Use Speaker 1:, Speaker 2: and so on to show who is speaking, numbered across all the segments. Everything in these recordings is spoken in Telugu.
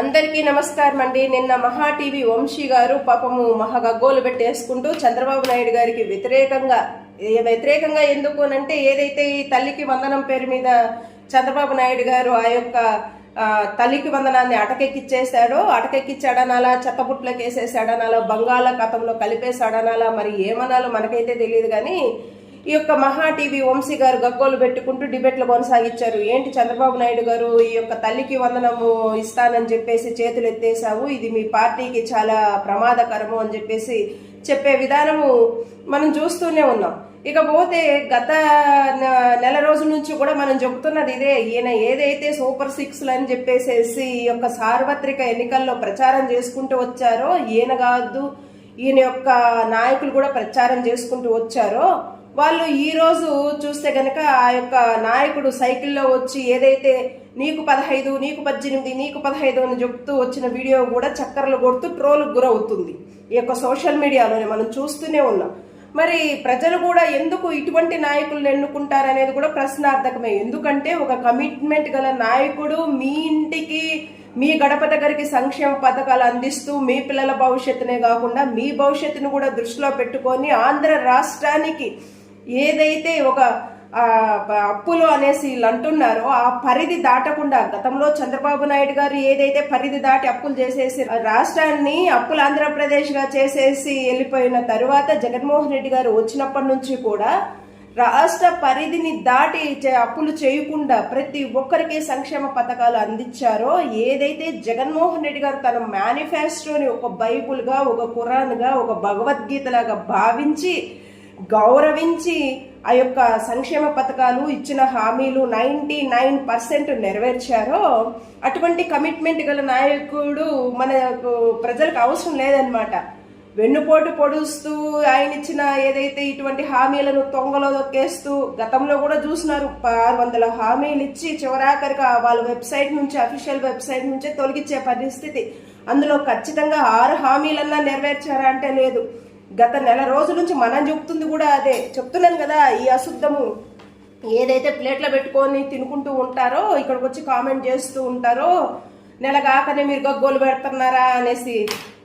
Speaker 1: అందరికీ నమస్కారం అండి. నిన్న మహా టీవీ వంశీ గారు పాపము మహా గగ్గోలు పెట్టేసుకుంటూ చంద్రబాబు నాయుడు గారికి వ్యతిరేకంగా వ్యతిరేకంగా ఎందుకు అంటే ఏదైతే ఈ తల్లికి వందనం పేరు మీద చంద్రబాబు నాయుడు గారు ఆ యొక్క తల్లికి వందనాన్ని అటకెక్కిచ్చేశాడో అటకెక్కిచ్చాడనాలా చెత్తబుట్లోకి వేసేసాడనాలా బంగాళాఖాతంలో కలిపేశాడనాలా మరి ఏమనాలో మనకైతే తెలియదు కానీ ఈ యొక్క మహా టీవీ వంశీ గారు గగ్గోలు పెట్టుకుంటూ డిబేట్లు కొనసాగించారు. ఏంటి చంద్రబాబు నాయుడు గారు ఈ యొక్క తల్లికి వందనము ఇస్తానని చెప్పేసి చేతులు ఎత్తేసావు ఇది మీ పార్టీకి చాలా ప్రమాదకరము అని చెప్పేసి చెప్పే విధానము మనం చూస్తూనే ఉన్నాం. ఇకపోతే గత నెల రోజుల నుంచి కూడా మనం చెబుతున్నది ఇదే. ఈయన ఏదైతే సూపర్ సిక్స్ అని చెప్పేసేసి ఈ యొక్క సార్వత్రిక ఎన్నికల్లో ప్రచారం చేసుకుంటూ వచ్చారో ఈయన కాదు ఈయన యొక్క నాయకులు కూడా ప్రచారం చేసుకుంటూ వచ్చారో వాళ్ళు ఈరోజు చూస్తే గనక ఆ యొక్క నాయకుడు సైకిల్లో వచ్చి ఏదైతే నీకు పదహైదు నీకు పద్దెనిమిది నీకు పదహైదు అని చెప్తూ వచ్చిన వీడియో కూడా చక్కర్లు కొడుతూ ట్రోల్ గురవుతుంది. ఈ యొక్క సోషల్ మీడియాలోనే మనం చూస్తూనే ఉన్నాం. మరి ప్రజలు కూడా ఎందుకు ఇటువంటి నాయకులను ఎన్నుకుంటారనేది కూడా ప్రశ్నార్థకమే. ఎందుకంటే ఒక కమిట్మెంట్ గల నాయకుడు మీ ఇంటికి మీ గడప దగ్గరికి సంక్షేమ పథకాలు అందిస్తూ మీ పిల్లల భవిష్యత్తునే కాకుండా మీ భవిష్యత్తును కూడా దృష్టిలో పెట్టుకొని ఆంధ్ర రాష్ట్రానికి ఏదైతే ఒక అప్పులు అనేసి వీళ్ళు అంటున్నారో ఆ పరిధి దాటకుండా గతంలో చంద్రబాబు నాయుడు గారు ఏదైతే పరిధి దాటి అప్పులు చేసేసి రాష్ట్రాన్ని అప్పులు ఆంధ్రప్రదేశ్గా చేసేసి వెళ్ళిపోయిన తరువాత జగన్మోహన్ రెడ్డి గారు వచ్చినప్పటి నుంచి కూడా రాష్ట్ర పరిధిని దాటి చే- అప్పులు చేయకుండా ప్రతి ఒక్కరికి సంక్షేమ పథకాలు అందించారో ఏదైతే జగన్మోహన్ రెడ్డి గారు తన మేనిఫెస్టోని ఒక బైబుల్గా ఒక ఖురాన్గా ఒక భగవద్గీతలాగా భావించి గౌరవించి ఆ యొక్క సంక్షేమ పథకాలు ఇచ్చిన హామీలు నైంటీ నైన్ పర్సెంట్ నెరవేర్చారో అటువంటి కమిట్మెంట్ గల నాయకుడు మనకు ప్రజలకు అవసరం లేదనమాట వెన్నుపోటు పొడుస్తూ ఆయన ఇచ్చిన ఏదైతే ఇటువంటి హామీలను తొంగలో దొక్కేస్తూ గతంలో కూడా చూసినారు. ఆరు వందల హామీలు ఇచ్చి చివరాఖరిగా వాళ్ళ వెబ్సైట్ నుంచి అఫీషియల్ వెబ్సైట్ నుంచే తొలగించే పరిస్థితి. అందులో ఖచ్చితంగా ఆరు హామీలన్నా నెరవేర్చారా అంటే లేదు. గత నెల రోజుల నుంచి మనం చెప్తుంది కూడా అదే. చెప్తున్నాను కదా ఈ అశుద్ధము. ఏదైతే ప్లేట్లో పెట్టుకొని తినుకుంటూ ఉంటారో ఇక్కడికి వచ్చి కామెంట్ చేస్తూ ఉంటారో నెల కాకనే మీరు గగ్గోలు పెడుతున్నారా అనేసి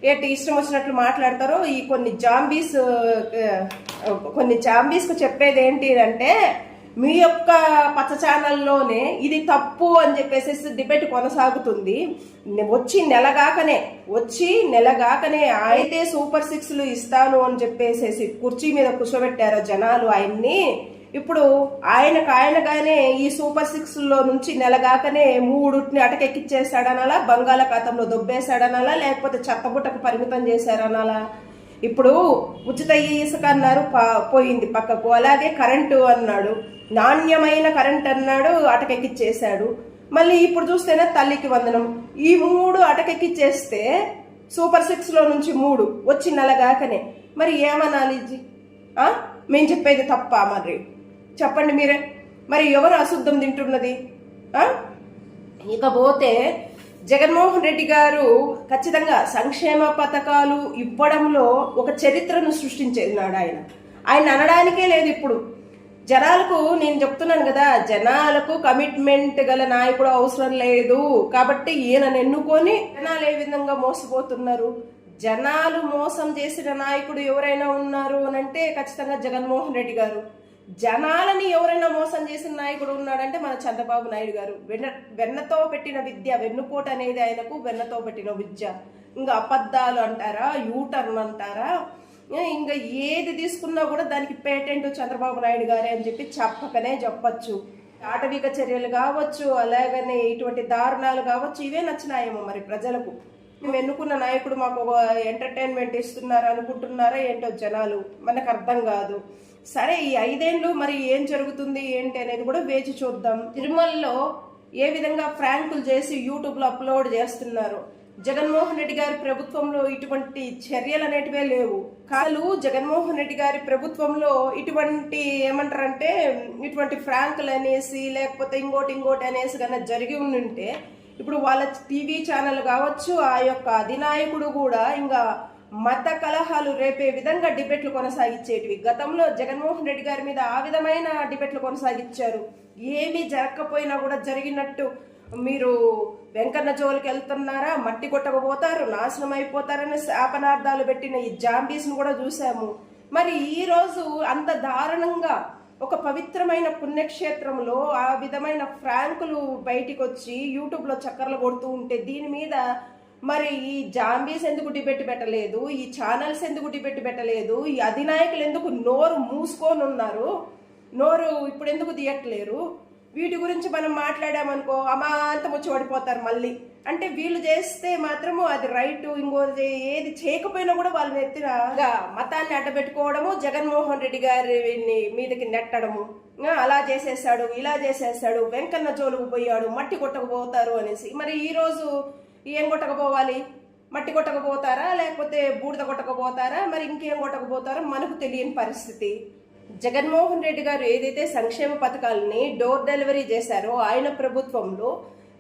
Speaker 1: ఏంటి ఇష్టం వచ్చినట్లు మాట్లాడతారో ఈ కొన్ని జాంబీస్ కొన్ని జాంబీస్కు చెప్పేది ఏంటి అంటే మీ యొక్క పచ్చ ఛానల్లోనే ఇది తప్పు అని చెప్పేసి డిబేట్ కొనసాగుతుంది. వచ్చి నెలగాకనే వచ్చి నెలగాకనే అయితే సూపర్ సిక్స్లు ఇస్తాను అని చెప్పేసేసి కుర్చీ మీద కూర్చోబెట్టారు జనాలు ఆయన్ని. ఇప్పుడు ఆయనకు ఆయనగానే ఈ సూపర్ సిక్స్లో నుంచి నెలగాకనే మూడుని అటకెక్కిచ్చేసాడనాలా బంగాళాఖాతంలో దొబ్బేశాడనాలా లేకపోతే చెత్తబుట్టకు పరిమితం చేశాడనాలా ఇప్పుడు ఉచిత ఇసుక అన్నారు పోయింది పక్కకు. అలాగే కరెంటు అన్నాడు. నాణ్యమైన కరెంట్ అన్నాడు అటకెక్కిచ్చేశాడు. మళ్ళీ ఇప్పుడు చూస్తేనే తల్లికి వందనం. ఈ మూడు అటకెక్కిచ్చేస్తే సూపర్ సిక్స్లో నుంచి మూడు వచ్చి నెలగాకనే. మరి ఏమనాలి ఆ? మేము చెప్పేది తప్ప మరి? చెప్పండి మీరే. మరి ఎవరు అశుద్ధం తింటున్నది? ఆ? ఇకపోతే జగన్మోహన్ రెడ్డి గారు ఖచ్చితంగా సంక్షేమ పథకాలు ఇవ్వడంలో ఒక చరిత్రను సృష్టించేనాడు ఆయన ఆయన అనడానికే లేదు ఇప్పుడు. జనాలకు నేను చెప్తున్నాను కదా జనాలకు కమిట్మెంట్ గల నాయకుడు అవసరం లేదు. కాబట్టి ఈయనను ఎన్నుకొని జనాలు ఏ విధంగా మోసపోతున్నారు? జనాలు మోసం చేసిన నాయకుడు ఎవరైనా ఉన్నారు అని అంటే ఖచ్చితంగా జగన్మోహన్ రెడ్డి గారు. జనాలని ఎవరైనా మోసం చేసిన నాయకుడు ఉన్నాడంటే మన చంద్రబాబు నాయుడు గారు. వెన్న వెన్నతో పెట్టిన విద్య వెన్నుపోటు అనేది ఆయనకు వెన్నతో పెట్టిన విద్య. ఇంకా అబద్ధాలు అంటారా? యూటర్న్ అంటారా? ఇంకా ఏది తీసుకున్నా కూడా దానికి పేటెంట్ చంద్రబాబు నాయుడు గారే అని చెప్పి చెప్పకనే చెప్పచ్చు. ఆటవిక చర్యలు కావచ్చు అలాగనే ఇటువంటి దారుణాలు కావచ్చు ఇవే నచ్చినాయేమో మరి ప్రజలకు. మేము ఎన్నుకున్న నాయకుడు మాకు ఒక ఎంటర్టైన్మెంట్ ఇస్తున్నారు అనుకుంటున్నారా ఏంటో జనాలు మనకు అర్థం కాదు. సరే ఈ ఐదేండ్లు మరి ఏం జరుగుతుంది ఏంటి అనేది కూడా వేచి చూద్దాం. తిరుమలలో ఏ విధంగా ఫ్రాంకులు చేసి యూట్యూబ్లో అప్లోడ్ చేస్తున్నారు? జగన్మోహన్ రెడ్డి గారి ప్రభుత్వంలో ఇటువంటి చర్యలు అనేటివే లేవు. కాలు జగన్మోహన్ రెడ్డి గారి ప్రభుత్వంలో ఇటువంటి ఏమంటారంటే ఇటువంటి ఫ్రాంకులు అనేసి లేకపోతే ఇంకోటి ఇంకోటి అనేసి కన్నా జరిగి ఉండుంటే ఇప్పుడు వాళ్ళ టీవీ ఛానల్ కావచ్చు ఆ యొక్క అధినాయకుడు కూడా ఇంకా మత కలహాలు రేపే విధంగా డిబేట్లు కొనసాగించేటివి. గతంలో జగన్మోహన్ రెడ్డి గారి మీద ఆ విధమైన డిబేట్లు కొనసాగించారు. ఏమీ జరగకపోయినా కూడా జరిగినట్టు మీరు వెంకన్న జోలికి వెళ్తున్నారా? మట్టి కొట్టకపోతారు నాశనం అయిపోతారని శాపనార్థాలు పెట్టిన ఈ జాంబీస్ను కూడా చూసాము మరి ఈ రోజు అంత దారుణంగా ఒక పవిత్రమైన పుణ్యక్షేత్రంలో ఆ విధమైన ఫ్రాంకులు బయటికి వచ్చి యూట్యూబ్లో చక్కర్లు కొడుతూ ఉంటే దీని మీద మరి ఈ జాంబీస్ ఎందుకు డిబెట్ పెట్టలేదు? ఈ ఛానల్స్ ఎందుకు డిబెట్ పెట్టలేదు? ఈ అధినాయకులు ఎందుకు నోరు మూసుకొని ఉన్నారు? నోరు ఇప్పుడు ఎందుకు తీయట్లేరు? వీటి గురించి మనం మాట్లాడామనుకో అమాంతం వచ్చి పడిపోతారు మళ్ళీ. అంటే వీళ్ళు చేస్తే మాత్రము అది రైట్ ఇంకో ఏది చేయకపోయినా కూడా వాళ్ళని ఎత్తిన మతాన్ని అడ్డబెట్టుకోవడము జగన్మోహన్ రెడ్డి గారిని మీదకి నెట్టడము. అలా చేసేసాడు ఇలా చేసేసాడు వెంకన్న జోలుకు పోయాడు మట్టి కొట్టకపోతారు అనేసి. మరి ఈరోజు ఏం కొట్టకపోవాలి? మట్టి కొట్టకపోతారా? లేకపోతే బూడిద కొట్టకపోతారా? మరి ఇంకేం కొట్టకపోతారో మనకు తెలియని పరిస్థితి. జగన్మోహన్ రెడ్డి గారు ఏదైతే సంక్షేమ పథకాలని డోర్ డెలివరీ చేశారో ఆయన ప్రభుత్వంలో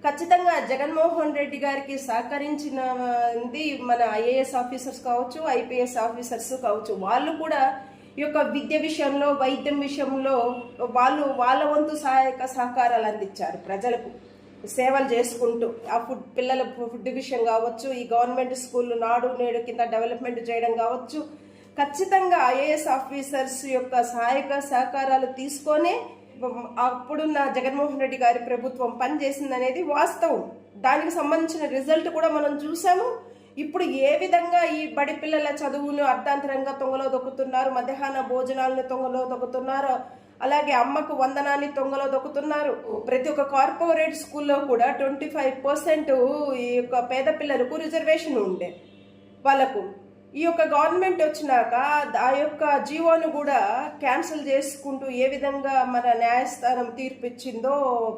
Speaker 1: ఖచ్చితంగా జగన్మోహన్ రెడ్డి గారికి సహకరించినది మన ఐఏఎస్ ఆఫీసర్స్ కావచ్చు ఐపీఎస్ ఆఫీసర్స్ కావచ్చు. వాళ్ళు కూడా ఈ యొక్క విద్య విషయంలో వైద్యం విషయంలో వాళ్ళు వాళ్ళ వంతు సహాయక సహకారాలు అందించారు ప్రజలకు. సేవలు చేసుకుంటూ ఆ ఫుడ్ పిల్లల ఫుడ్ విషయం కావచ్చు ఈ గవర్నమెంట్ స్కూల్ నాడు నేడు కింద డెవలప్మెంట్ చేయడం కావచ్చు ఖచ్చితంగా ఐఏఎస్ ఆఫీసర్స్ యొక్క సహాయక సహకారాలు తీసుకొనే అప్పుడున్న జగన్మోహన్ రెడ్డి గారి ప్రభుత్వం పనిచేసింది అనేది వాస్తవం. దానికి సంబంధించిన రిజల్ట్ కూడా మనం చూసాము. ఇప్పుడు ఏ విధంగా ఈ బడి పిల్లల చదువును అర్ధాంతరంగా తొంగలో దొక్కుతున్నారు మధ్యాహ్న భోజనాలను తొంగలో దొక్కుతున్నారు అలాగే అమ్మకు వందనాన్ని తొంగలో దొక్కుతున్నారు. ప్రతి ఒక్క కార్పొరేట్ స్కూల్లో కూడా ట్వంటీ ఫైవ్ పర్సెంట్ ఈ యొక్క పేద పిల్లలకు రిజర్వేషన్ ఉండే వాళ్ళకు. ఈ యొక్క గవర్నమెంట్ వచ్చినాక ఆ యొక్క జీవోను కూడా క్యాన్సిల్ చేసుకుంటూ ఏ విధంగా మన న్యాయస్థానం తీర్పు ఇచ్చిందో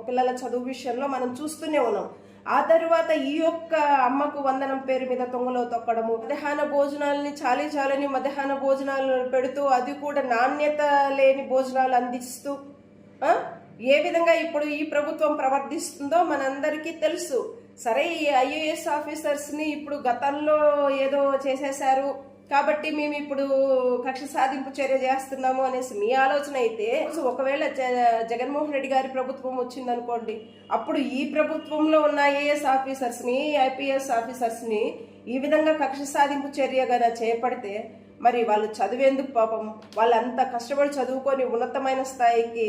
Speaker 1: పిల్లల చదువు విషయంలో మనం చూస్తూనే ఉన్నాం. ఆ తర్వాత ఈ యొక్క అమ్మకు వందనం పేరు మీద తొంగలో తొక్కడము మధ్యాహ్న భోజనాలని చాలీ చాలని మధ్యాహ్న భోజనాలు పెడుతూ అది కూడా నాణ్యత లేని భోజనాలు అందిస్తూ ఏ విధంగా ఇప్పుడు ఈ ప్రభుత్వం ప్రవర్తిస్తుందో మనందరికీ తెలుసు. సరే ఈ ఐఏఎస్ ఆఫీసర్స్ని ఇప్పుడు గతంలో ఏదో చేసేశారు. కాబట్టి మేము ఇప్పుడు కక్ష సాధింపు చర్య చేస్తున్నాము అనేసి మీ ఆలోచన అయితే ఒకవేళ జ- జగన్మోహన్ రెడ్డి గారి ప్రభుత్వం వచ్చిందనుకోండి అప్పుడు ఈ ప్రభుత్వంలో ఉన్న ఐఏఎస్ ఆఫీసర్స్ని ఐపీఎస్ ఆఫీసర్స్ని ఈ విధంగా కక్ష సాధింపు చర్య కదా చేపడితే మరి వాళ్ళు చదివేందుకు పాపం? వాళ్ళంత కష్టపడి చదువుకొని ఉన్నతమైన స్థాయికి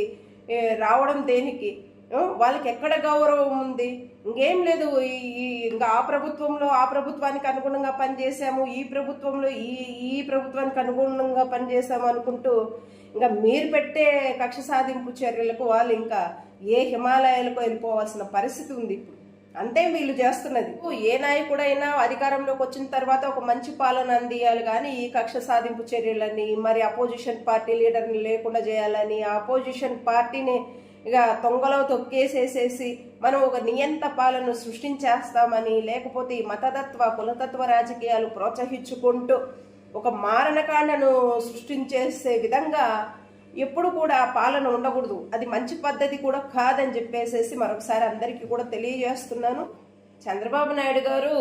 Speaker 1: రావడం దేనికి? వాళ్ళకి ఎక్కడ గౌరవం ఉంది? ఇంకేం లేదు ఈ ఇంకా ఆ ప్రభుత్వంలో ఆ ప్రభుత్వానికి అనుగుణంగా పనిచేసాము ఈ ప్రభుత్వంలో ఈ ఈ ప్రభుత్వానికి అనుగుణంగా పనిచేసాము అనుకుంటూ ఇంకా మీరు పెట్టే కక్ష సాధింపు చర్యలకు వాళ్ళు ఇంకా ఏ హిమాలయాలకు వెళ్ళిపోవాల్సిన పరిస్థితి ఉంది ఇప్పుడు. అంతే వీళ్ళు చేస్తున్నది. ఏ నాయకుడైనా అధికారంలోకి వచ్చిన తర్వాత ఒక మంచి పాలన అందియాలి కానీ ఈ కక్ష సాధింపు చర్యలని మరి అపోజిషన్ పార్టీ లీడర్ని లేకుండా చేయాలని ఆ అపోజిషన్ పార్టీని ఇక తొంగలో తొక్కేసేసేసి మనం ఒక నియంత పాలను సృష్టించేస్తామని లేకపోతే ఈ మతతత్వ కులతత్వ రాజకీయాలు ప్రోత్సహించుకుంటూ ఒక మారణకాండను సృష్టించేసే విధంగా ఎప్పుడు కూడా పాలన ఉండకూడదు. అది మంచి పద్ధతి కూడా కాదని చెప్పేసేసి మరొకసారి అందరికీ కూడా తెలియజేస్తున్నాను. చంద్రబాబు నాయుడు గారు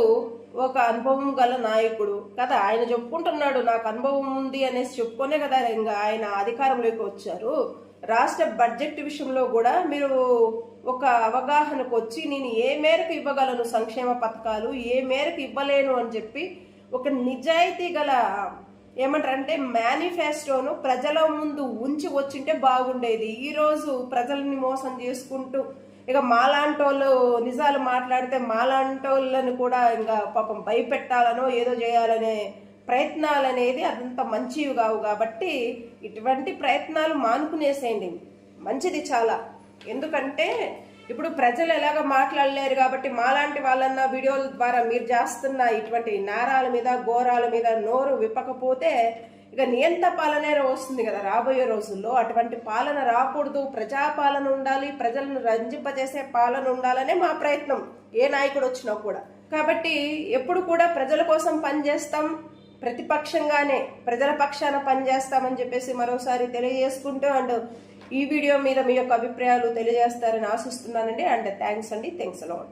Speaker 1: ఒక అనుభవం గల నాయకుడు. కదా ఆయన చెప్పుకుంటున్నాడు నాకు అనుభవం ఉంది అనేసి చెప్పుకొనే కదా ఇంకా ఆయన అధికారంలోకి వచ్చారు. రాష్ట్ర బడ్జెట్ విషయంలో కూడా మీరు ఒక అవగాహనకు వచ్చి నేను ఏ మేరకు ఇవ్వగలను సంక్షేమ పథకాలు ఏ మేరకు ఇవ్వలేను అని చెప్పి ఒక నిజాయితీ గల ఏమంటారంటే మేనిఫెస్టోను ప్రజల ముందు ఉంచి వచ్చింటే బాగుండేది. ఈరోజు ప్రజల్ని మోసం చేసుకుంటూ ఇక మాలాంటోళ్ళు నిజాలు మాట్లాడితే మాలాంటోళ్ళను కూడా ఇంకా పాపం భయపెట్టాలనో ఏదో చేయాలనే ప్రయత్నాలు అనేది అంత మంచివి కావు కాబట్టి ఇటువంటి ప్రయత్నాలు మానుకునేసేయండి. మంచిది చాలా. ఎందుకంటే ఇప్పుడు ప్రజలు ఎలాగ మాట్లాడలేరు కాబట్టి మాలాంటి వాళ్ళన్న వీడియోల ద్వారా మీరు చేస్తున్న ఇటువంటి నేరాల మీద ఘోరాల మీద నోరు విప్పకపోతే ఇక నియంత పాలనే వస్తుంది కదా రాబోయే రోజుల్లో. అటువంటి పాలన రాకూడదు. ప్రజాపాలన ఉండాలి. ప్రజలను రంజింపజేసే పాలన ఉండాలనే మా ప్రయత్నం. ఏ నాయకుడు వచ్చినా కూడా. కాబట్టి ఎప్పుడు కూడా ప్రజల కోసం పనిచేస్తాం. ప్రతిపక్షంగానే ప్రజల పక్షాన పనిచేస్తామని చెప్పేసి మరోసారి తెలియజేసుకుంటూ అండ్ ఈ వీడియో మీద మీ యొక్క అభిప్రాయాలు తెలియజేస్తారని ఆశిస్తున్నానండి. అండ్ థ్యాంక్స్ అండి. Thanks a lot